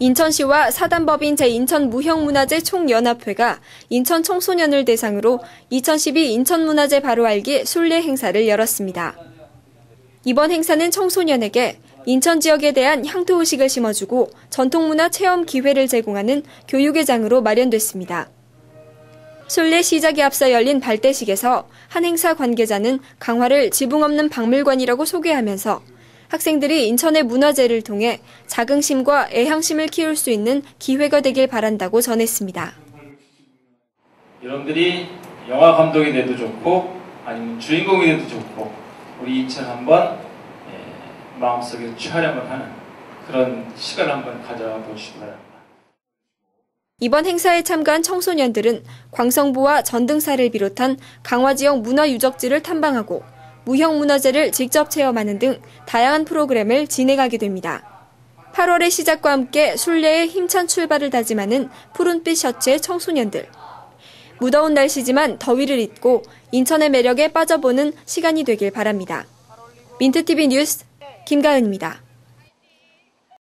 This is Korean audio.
인천시와 사단법인 제인천무형문화재 총연합회가 인천 청소년을 대상으로 2012 인천문화재 바로 알기 순례 행사를 열었습니다. 이번 행사는 청소년에게 인천 지역에 대한 향토의식을 심어주고 전통문화 체험 기회를 제공하는 교육의 장으로 마련됐습니다. 순례 시작에 앞서 열린 발대식에서 한 행사 관계자는 강화를 지붕 없는 박물관이라고 소개하면서 학생들이 인천의 문화재를 통해 자긍심과 애향심을 키울 수 있는 기회가 되길 바란다고 전했습니다. 여러분들이 영화 감독이 돼도 좋고 아니면 주인공이 돼도 좋고 우리 인천 한번 예, 마음속에 촬영을 하는 그런 시간을 한번 가져보시기 바랍니다. 이번 행사에 참가한 청소년들은 광성부와 전등사를 비롯한 강화 지역 문화유적지를 탐방하고 무형 문화재를 직접 체험하는 등 다양한 프로그램을 진행하게 됩니다. 8월의 시작과 함께 순례의 힘찬 출발을 다짐하는 푸른빛 셔츠의 청소년들. 무더운 날씨지만 더위를 잊고 인천의 매력에 빠져보는 시간이 되길 바랍니다. 민트TV 뉴스 김가은입니다.